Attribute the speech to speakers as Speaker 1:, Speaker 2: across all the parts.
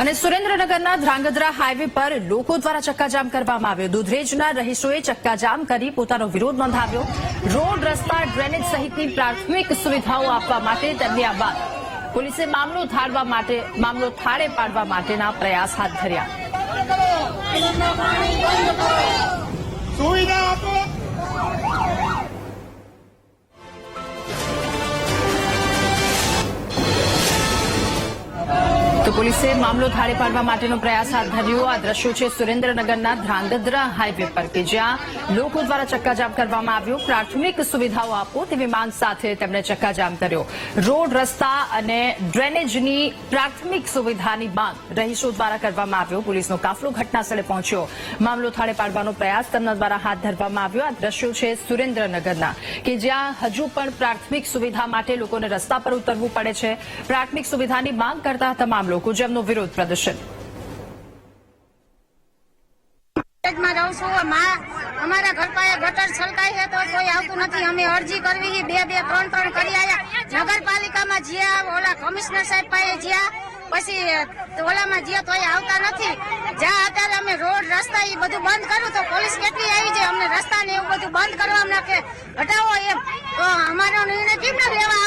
Speaker 1: અને સુરેન્દ્રનગરના ધ્રાંગધ્રા હાઈવે પર લોકો દ્વારા ચક્કાજામ કરવામાં આવ્યો. દુધરેજના રહીશોએ ચક્કાજામ કરી પોતાનો વિરોધ નોંધાવ્યો. રોડ, રસ્તા, ડ્રેનેજ સહિતની પ્રાથમિક સુવિધાઓ આપવા માટે તેમની આ વાત પોલીસે મામલો થાળવા માટે, મામલો થાળે પાડવા માટેના પ્રયાસ હાથ ધર્યા. પોલીસે મામલો થાળે પાડવા માટેનો પ્રયાસ હાથ ધર્યો. આ દ્રશ્યો છે સુરેન્દ્રનગરના ધ્રાંગધ્રા હાઈવે પર કે જ્યાં લોકો દ્વારા ચક્કાજામ કરવામાં આવ્યો. પ્રાથમિક સુવિધાઓ આપો તેવી માંગ સાથે તેમણે ચક્કાજામ કર્યો. રોડ, રસ્તા અને ડ્રેનેજની પ્રાથમિક સુવિધાની માંગ રહીશો દ્વારા કરવામાં આવ્યો. પોલીસનો કાફલો ઘટના સ્થળે પહોંચ્યો. મામલો થાળે પાડવાનો પ્રયાસ તેમના દ્વારા હાથ ધરવામાં આવ્યો. આ દ્રશ્યો છે સુરેન્દ્રનગરના, કે જ્યાં હજુ પણ પ્રાથમિક સુવિધા માટે લોકોને રસ્તા પર ઉતરવું પડે છે. પ્રાથમિક સુવિધાની માંગ કરતા તમામ લોકો જેમનો વિરોધ પ્રદર્શન
Speaker 2: અમારા ઘર પાસે ગટર છલકાય છે, તો કોઈ આવતું નથી. અમે અરજી કરવી બે બે, ત્રણ ત્રણ કરી આવ્યા નગરપાલિકામાં જ્યાં ઓલા કમિશનર સાહેબ પાસે જ્યાં, પછી ઓલામાં જ્યાં તો આવતા નથી. જ્યાં અત્યારે અમે રોડ, રસ્તા એ બધું બંધ કર્યું, તો પોલીસ કેટલી આવી છે? અમને રસ્તા ને એવું બધું બંધ કરવા નાખે. હટાવો એમ. તો અમારો નિર્ણય કેમ લેવા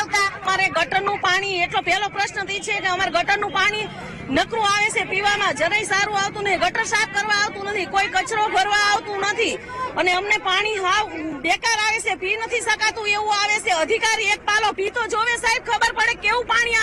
Speaker 3: પાણી? એટલો પહેલો પ્રશ્ન તો છે કે અમારે ગટરનું પાણી નકરું આવે છે પીવામાં. જરાય સારું આવતું નહીં. ગટર સાફ કરવા આવતું નથી. કોઈ કચરો ભરવા આવતું નથી. અને અમને પાણી હાવ બેકાર આવે છે. પી નથી શકાતું એવું આવે છે. અધિકારી એક પાલો. પીતો જોવે સાહેબ, ખબર પડે કેવું પાણી